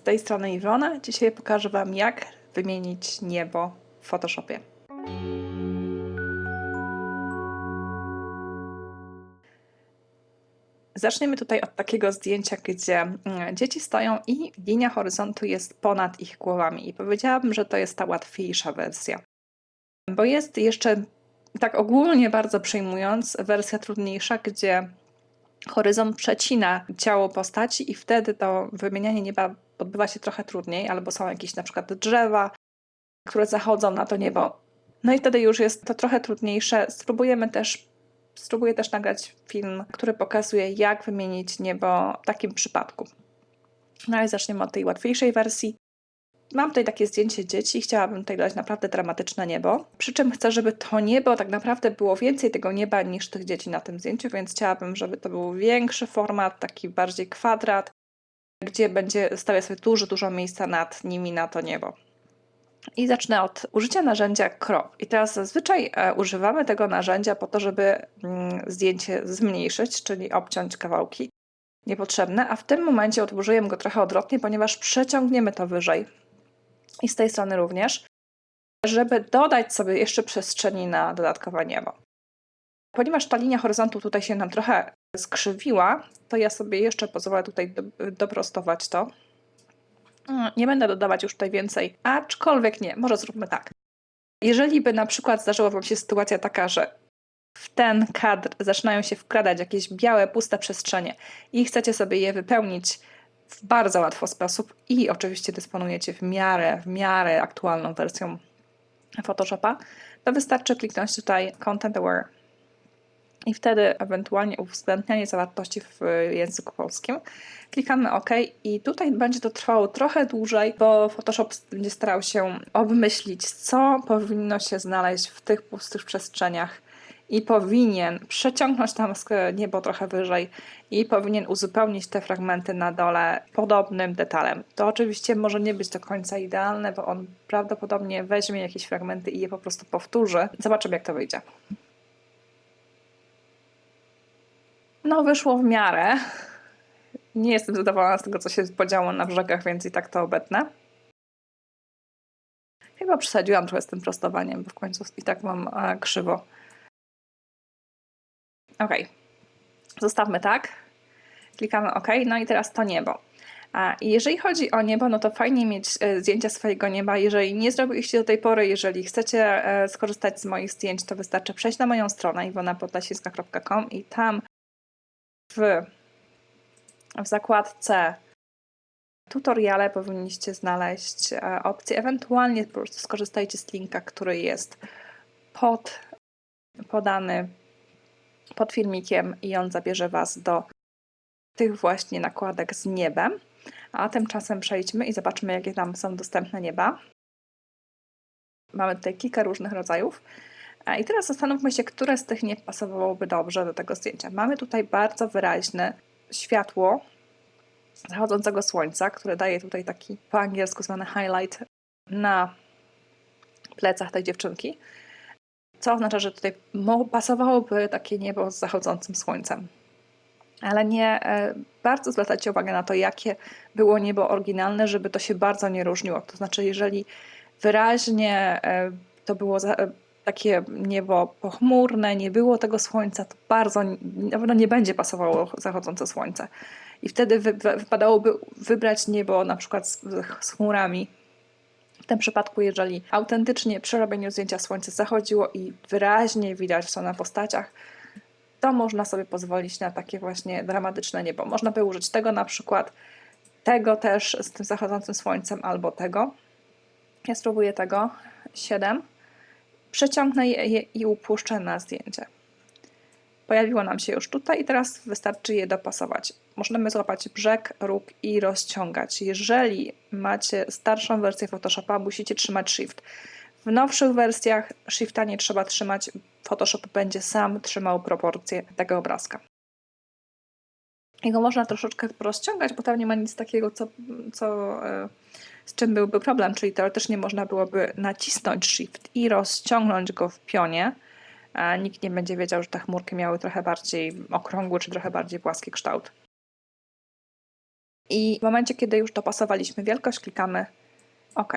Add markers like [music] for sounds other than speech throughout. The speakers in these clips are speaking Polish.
Z tej strony Iwona. Dzisiaj pokażę Wam, jak wymienić niebo w Photoshopie. Zaczniemy tutaj od takiego zdjęcia, gdzie mm, dzieci stoją i linia horyzontu jest ponad ich głowami. I powiedziałabym, że to jest ta łatwiejsza wersja. Bo jest jeszcze, tak ogólnie bardzo przyjmując, wersja trudniejsza, gdzie horyzont przecina ciało postaci i wtedy to wymienianie nieba odbywa się trochę trudniej, albo są jakieś na przykład drzewa, które zachodzą na to niebo. No i wtedy już jest to trochę trudniejsze. Spróbujemy też, spróbuję też nagrać film, który pokazuje, jak wymienić niebo w takim przypadku. No ale zaczniemy od tej łatwiejszej wersji. Mam tutaj takie zdjęcie dzieci, chciałabym tutaj dać naprawdę dramatyczne niebo. Przy czym chcę, żeby to niebo tak naprawdę było więcej tego nieba niż tych dzieci na tym zdjęciu, więc chciałabym, żeby to był większy format, taki bardziej kwadrat, gdzie będzie stawiać sobie dużo, dużo miejsca nad nimi na to niebo. I zacznę od użycia narzędzia crop. I teraz zazwyczaj e, używamy tego narzędzia po to, żeby mm, zdjęcie zmniejszyć, czyli obciąć kawałki niepotrzebne, a w tym momencie odłożyłem go trochę odwrotnie, ponieważ przeciągniemy to wyżej. I z tej strony również, żeby dodać sobie jeszcze przestrzeni na dodatkowe niebo. Ponieważ ta linia horyzontu tutaj się nam trochę skrzywiła, to ja sobie jeszcze pozwolę tutaj do, doprostować to. Mm, Nie będę dodawać już tutaj więcej, aczkolwiek nie, może zróbmy tak. Jeżeli by na przykład zdarzyła Wam się sytuacja taka, że w ten kadr zaczynają się wkradać jakieś białe, puste przestrzenie i chcecie sobie je wypełnić w bardzo łatwy sposób i oczywiście dysponujecie w miarę, w miarę aktualną wersją Photoshopa, to wystarczy kliknąć tutaj Content Aware i wtedy ewentualnie uwzględnianie zawartości w języku polskim. Klikamy OK i tutaj będzie to trwało trochę dłużej, bo Photoshop będzie starał się obmyślić, co powinno się znaleźć w tych pustych przestrzeniach i powinien przeciągnąć tam niebo trochę wyżej i powinien uzupełnić te fragmenty na dole podobnym detalem. To oczywiście może nie być do końca idealne, bo on prawdopodobnie weźmie jakieś fragmenty i je po prostu powtórzy. Zobaczymy, jak to wyjdzie. No, wyszło w miarę. Nie jestem zadowolona z tego, co się podziało na brzegach, więc i tak to obetnę. Chyba przesadziłam trochę z tym prostowaniem, bo w końcu i tak mam e, krzywo. Ok. Zostawmy tak. Klikamy OK. No i teraz to niebo. A jeżeli chodzi o niebo, no to fajnie mieć e, zdjęcia swojego nieba. Jeżeli nie zrobiliście do tej pory, jeżeli chcecie e, skorzystać z moich zdjęć, to wystarczy przejść na moją stronę iwonapodlasińska.com i tam w, w zakładce tutoriale powinniście znaleźć e, opcję. Ewentualnie po prostu skorzystajcie z linka, który jest pod, podany pod filmikiem i on zabierze Was do tych właśnie nakładek z niebem. A tymczasem przejdźmy i zobaczmy, jakie tam są dostępne nieba. Mamy tutaj kilka różnych rodzajów. I teraz zastanówmy się, które z tych nieb pasowałoby dobrze do tego zdjęcia. Mamy tutaj bardzo wyraźne światło zachodzącego słońca, które daje tutaj taki po angielsku zwany highlight na plecach tej dziewczynki. Co oznacza, że tutaj pasowałoby takie niebo z zachodzącym słońcem. Ale nie e, bardzo zwracajcie uwagę na to, jakie było niebo oryginalne, żeby to się bardzo nie różniło. To znaczy, jeżeli wyraźnie e, to było e, takie niebo pochmurne, nie było tego słońca, to bardzo na pewno nie będzie pasowało zachodzące słońce. I wtedy wy, wy, wypadałoby wybrać niebo na przykład z, z chmurami. W tym przypadku, jeżeli autentycznie przy robieniu zdjęcia słońce zachodziło i wyraźnie widać to na postaciach, to można sobie pozwolić na takie właśnie dramatyczne niebo. Można by użyć tego na przykład, tego też z tym zachodzącym słońcem, albo tego. Ja spróbuję tego. 7 przeciągnę je i upuszczę na zdjęcie. Pojawiło nam się już tutaj i teraz wystarczy je dopasować. Możemy złapać brzeg, róg i rozciągać. Jeżeli macie starszą wersję Photoshopa, musicie trzymać Shift. W nowszych wersjach Shifta nie trzeba trzymać, Photoshop będzie sam trzymał proporcje tego obrazka. Jego można troszeczkę rozciągać, bo tam nie ma nic takiego, co, co, e, z czym byłby problem, czyli teoretycznie można byłoby nacisnąć Shift i rozciągnąć go w pionie, nikt nie będzie wiedział, że te chmurki miały trochę bardziej okrągły czy trochę bardziej płaski kształt. I w momencie, kiedy już dopasowaliśmy wielkość, klikamy OK.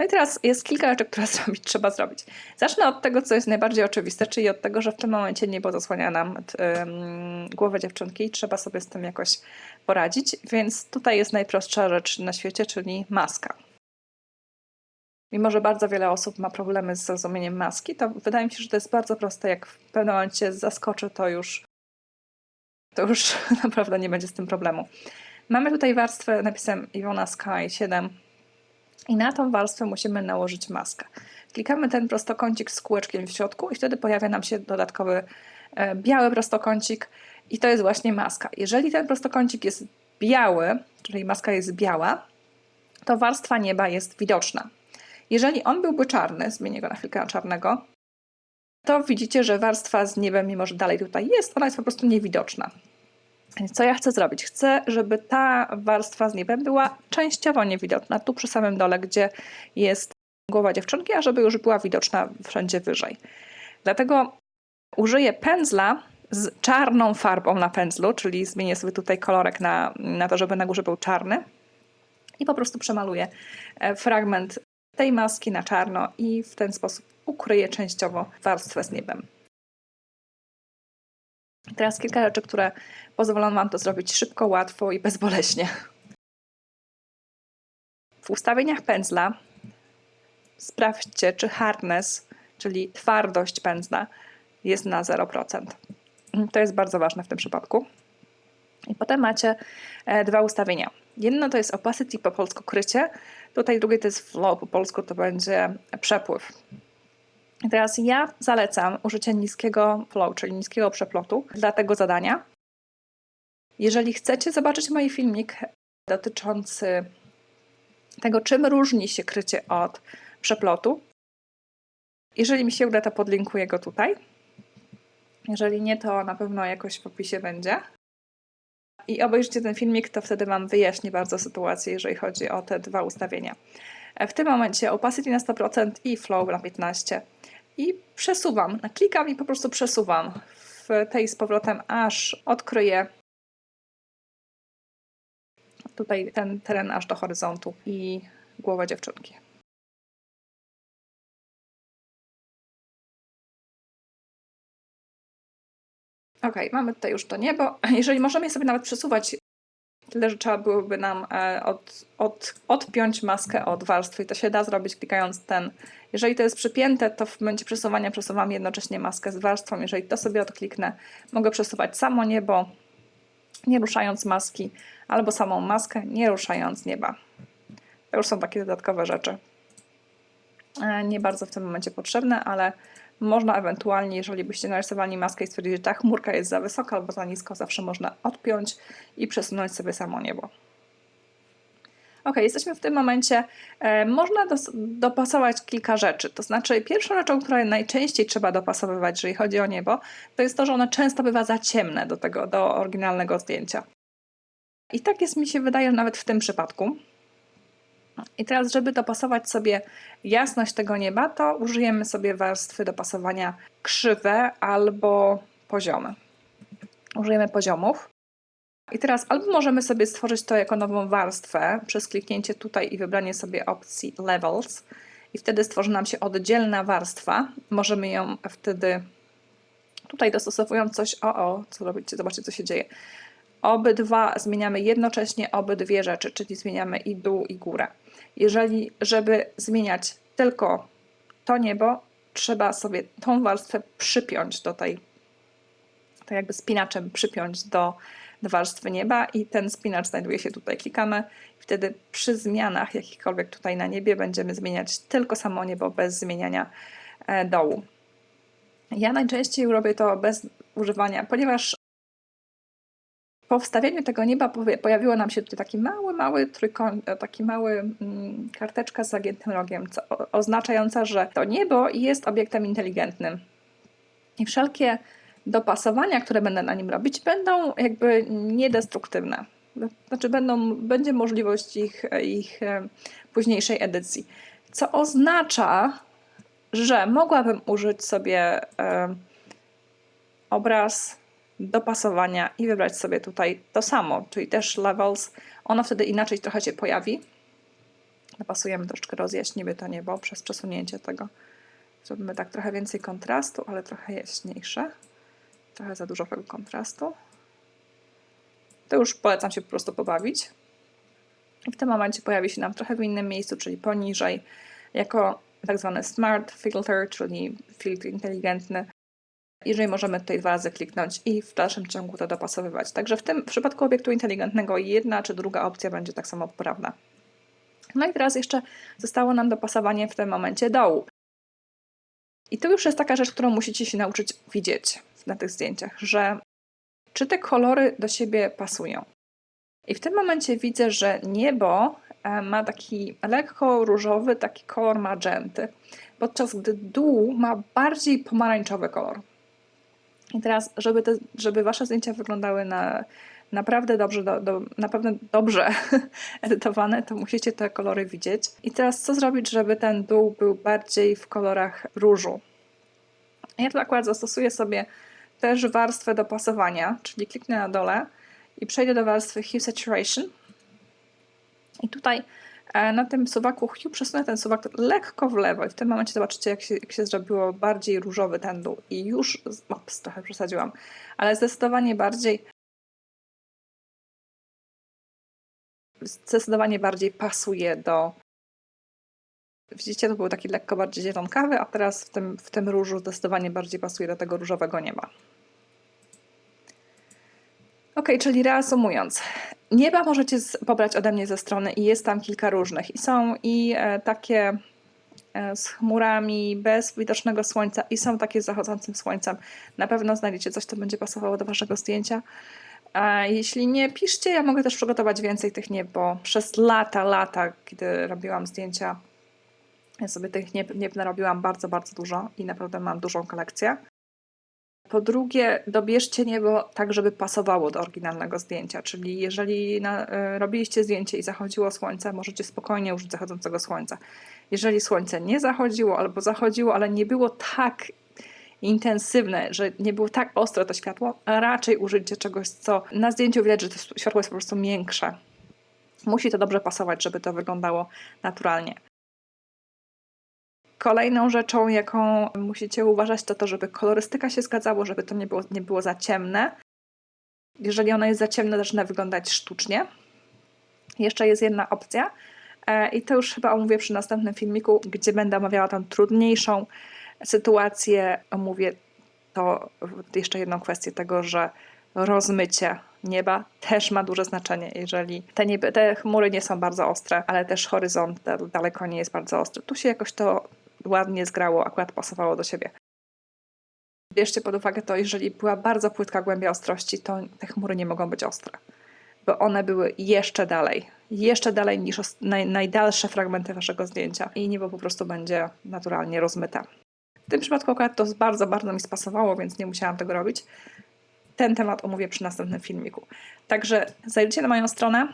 No i teraz jest kilka rzeczy, które [laughs] zrobić, trzeba zrobić. Zacznę od tego, co jest najbardziej oczywiste, czyli od tego, że w tym momencie niebo zasłania nam um, głowę dziewczynki i trzeba sobie z tym jakoś poradzić. Więc tutaj jest najprostsza rzecz na świecie, czyli maska. Mimo, że bardzo wiele osób ma problemy z zrozumieniem maski, to wydaje mi się, że to jest bardzo proste. Jak w pewnym momencie zaskoczy, to już, to już [laughs] naprawdę nie będzie z tym problemu. Mamy tutaj warstwę napisem Iwona Sky 7 i na tą warstwę musimy nałożyć maskę. Klikamy ten prostokącik z kółeczkiem w środku i wtedy pojawia nam się dodatkowy e, biały prostokącik i to jest właśnie maska. Jeżeli ten prostokącik jest biały, czyli maska jest biała, to warstwa nieba jest widoczna. Jeżeli on byłby czarny, zmienię go na chwilkę na czarnego, to widzicie, że warstwa z niebem, mimo że dalej tutaj jest, ona jest po prostu niewidoczna. Co ja chcę zrobić? Chcę, żeby ta warstwa z niebem była częściowo niewidoczna, tu przy samym dole, gdzie jest głowa dziewczynki, a żeby już była widoczna wszędzie wyżej. Dlatego użyję pędzla z czarną farbą na pędzlu, czyli zmienię sobie tutaj kolorek na, na to, żeby na górze był czarny i po prostu przemaluję e, fragment tej maski na czarno i w ten sposób ukryję częściowo warstwę z niebem. Teraz kilka rzeczy, które pozwolą Wam to zrobić szybko, łatwo i bezboleśnie. W ustawieniach pędzla sprawdźcie, czy hardness, czyli twardość pędzla, jest na 0%. To jest bardzo ważne w tym przypadku. I potem macie e, dwa ustawienia. Jedno to jest opacity, po polsku krycie. Tutaj drugie to jest flow, po polsku to będzie przepływ. Teraz ja zalecam użycie niskiego flow, czyli niskiego przeplotu dla tego zadania. Jeżeli chcecie zobaczyć mój filmik dotyczący tego, czym różni się krycie od przeplotu, jeżeli mi się uda, to podlinkuję go tutaj. Jeżeli nie, to na pewno jakoś w opisie będzie. I obejrzyjcie ten filmik, to wtedy Wam wyjaśnię bardzo sytuację, jeżeli chodzi o te dwa ustawienia. W tym momencie opacity na 100% i flow na 15% i przesuwam, klikam i po prostu przesuwam w tej z powrotem, aż odkryję tutaj ten teren aż do horyzontu i głowę dziewczynki. Ok, mamy tutaj już to niebo. Jeżeli możemy je sobie nawet przesuwać, tyle że trzeba byłoby nam e, od, od, odpiąć maskę od warstwy i to się da zrobić klikając ten jeżeli to jest przypięte, to w momencie przesuwania przesuwam jednocześnie maskę z warstwą. Jeżeli to sobie odkliknę, mogę przesuwać samo niebo, nie ruszając maski, albo samą maskę, nie ruszając nieba. To już są takie dodatkowe rzeczy. E, nie bardzo w tym momencie potrzebne, ale można ewentualnie, jeżeli byście narysowali maskę i stwierdzili, że ta chmurka jest za wysoka albo za nisko, zawsze można odpiąć i przesunąć sobie samo niebo. Ok, jesteśmy w tym momencie. E, można dopasować kilka rzeczy. To znaczy, pierwszą rzeczą, którą najczęściej trzeba dopasowywać, jeżeli chodzi o niebo, to jest to, że ono często bywa za ciemne do tego, do oryginalnego zdjęcia. I tak jest, mi się wydaje, nawet w tym przypadku. I teraz, żeby dopasować sobie jasność tego nieba, to użyjemy sobie warstwy dopasowania krzywe albo poziome. Użyjemy poziomów. I teraz albo możemy sobie stworzyć to jako nową warstwę przez kliknięcie tutaj i wybranie sobie opcji Levels i wtedy stworzy nam się oddzielna warstwa. Możemy ją wtedy tutaj dostosowując coś, o, o, co robicie, zobaczcie co się dzieje. Obydwa zmieniamy jednocześnie obydwie rzeczy, czyli zmieniamy i dół i górę. Jeżeli, żeby zmieniać tylko to niebo, trzeba sobie tą warstwę przypiąć do tej, tak jakby spinaczem przypiąć do warstwy nieba i ten spinacz znajduje się tutaj. Klikamy i wtedy przy zmianach jakichkolwiek tutaj na niebie będziemy zmieniać tylko samo niebo bez zmieniania e, dołu. Ja najczęściej robię to bez używania, ponieważ po wstawieniu tego nieba pojawiło nam się tutaj taki mały, mały trójkąt, e, taki mały mm, karteczka z zagiętym rogiem, co, oznaczająca, że to niebo jest obiektem inteligentnym. I wszelkie dopasowania, które będę na nim robić, będą jakby niedestruktywne. Znaczy będą, będzie możliwość ich, ich e, późniejszej edycji. Co oznacza, że mogłabym użyć sobie e, obraz dopasowania i wybrać sobie tutaj to samo, czyli też levels. Ono wtedy inaczej trochę się pojawi. Dopasujemy troszeczkę, rozjaśnimy to niebo przez przesunięcie tego. Zrobimy tak trochę więcej kontrastu, ale trochę jaśniejsze. Trochę za dużo tego kontrastu. To już polecam się po prostu pobawić. I w tym momencie pojawi się nam trochę w innym miejscu, czyli poniżej, jako tak zwany smart filter, czyli filtr inteligentny. Jeżeli możemy tutaj dwa razy kliknąć i w dalszym ciągu to dopasowywać. Także w tym w przypadku obiektu inteligentnego jedna czy druga opcja będzie tak samo poprawna. No i teraz jeszcze zostało nam dopasowanie w tym momencie dołu. I to już jest taka rzecz, którą musicie się nauczyć widzieć na tych zdjęciach, że czy te kolory do siebie pasują. I w tym momencie widzę, że niebo e, ma taki lekko różowy, taki kolor magenty, podczas gdy dół ma bardziej pomarańczowy kolor. I teraz, żeby, te, żeby wasze zdjęcia wyglądały na naprawdę dobrze, do, do, naprawdę dobrze [laughs] edytowane, to musicie te kolory widzieć. I teraz co zrobić, żeby ten dół był bardziej w kolorach różu? Ja tu akurat zastosuję sobie też warstwę dopasowania, czyli kliknę na dole i przejdę do warstwy Hue Saturation. I tutaj na tym suwaku Hue przesunę ten suwak lekko w lewo i w tym momencie zobaczycie, jak się, jak się zrobiło bardziej różowy ten dół. I już, ops, trochę przesadziłam, ale zdecydowanie bardziej zdecydowanie bardziej pasuje do. Widzicie, to był taki lekko bardziej zielonkawy, a teraz w tym, w tym różu zdecydowanie bardziej pasuje do tego różowego nieba. Ok, czyli reasumując, nieba możecie pobrać ode mnie ze strony i jest tam kilka różnych. I są i e, takie e, z chmurami, bez widocznego słońca, i są takie z zachodzącym słońcem. Na pewno znajdziecie coś, co będzie pasowało do waszego zdjęcia. A jeśli nie, piszcie, ja mogę też przygotować więcej tych nieb, bo przez lata, lata, kiedy robiłam zdjęcia, ja sobie tych nieb, nieb narobiłam bardzo, bardzo dużo i naprawdę mam dużą kolekcję. Po drugie, dobierzcie niebo tak, żeby pasowało do oryginalnego zdjęcia, czyli jeżeli na, y, robiliście zdjęcie i zachodziło słońce, możecie spokojnie użyć zachodzącego słońca. Jeżeli słońce nie zachodziło albo zachodziło, ale nie było tak intensywne, że nie było tak ostre to światło, raczej użyjcie czegoś, co na zdjęciu widać, że to światło jest po prostu miększe. Musi to dobrze pasować, żeby to wyglądało naturalnie. Kolejną rzeczą, jaką musicie uważać, to to, żeby kolorystyka się zgadzało, żeby to nie było, nie było za ciemne. Jeżeli ona jest za ciemna, zaczyna wyglądać sztucznie. Jeszcze jest jedna opcja, e, i to już chyba omówię przy następnym filmiku, gdzie będę omawiała tą trudniejszą sytuację. Omówię to jeszcze jedną kwestię tego, że rozmycie nieba też ma duże znaczenie, jeżeli te, nieby, te chmury nie są bardzo ostre, ale też horyzont daleko nie jest bardzo ostry. Tu się jakoś to ładnie zgrało, akurat pasowało do siebie. Bierzcie pod uwagę to, jeżeli była bardzo płytka głębia ostrości, to te chmury nie mogą być ostre, bo one były jeszcze dalej, jeszcze dalej niż naj, najdalsze fragmenty waszego zdjęcia i niebo po prostu będzie naturalnie rozmyte. W tym przypadku akurat to bardzo, bardzo mi spasowało, więc nie musiałam tego robić. Ten temat omówię przy następnym filmiku. Także zajrzyjcie na moją stronę,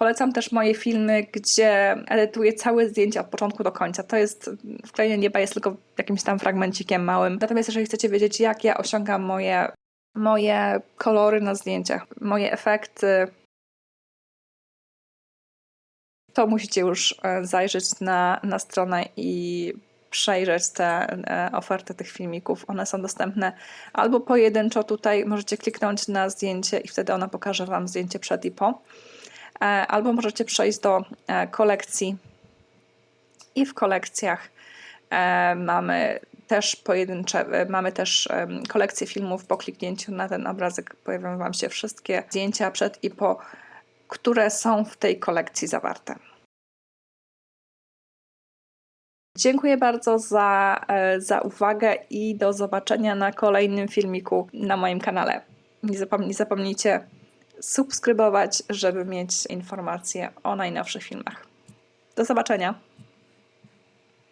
Polecam też moje filmy, gdzie edytuję całe zdjęcia od początku do końca. To jest, wklejenie nieba jest tylko jakimś tam fragmencikiem małym. Natomiast jeżeli chcecie wiedzieć, jak ja osiągam moje, moje kolory na zdjęciach, moje efekty, to musicie już e, zajrzeć na, na stronę i przejrzeć te e, oferty tych filmików. One są dostępne albo pojedynczo tutaj, możecie kliknąć na zdjęcie i wtedy ona pokaże Wam zdjęcie przed i po albo możecie przejść do e, kolekcji i w kolekcjach e, mamy też pojedyncze, mamy też kolekcję filmów po kliknięciu na ten obrazek pojawią Wam się wszystkie zdjęcia przed i po, które są w tej kolekcji zawarte. Dziękuję bardzo za, za uwagę i do zobaczenia na kolejnym filmiku na moim kanale. Nie, nie zapomnijcie subskrybować, żeby mieć informacje o najnowszych filmach. Do zobaczenia.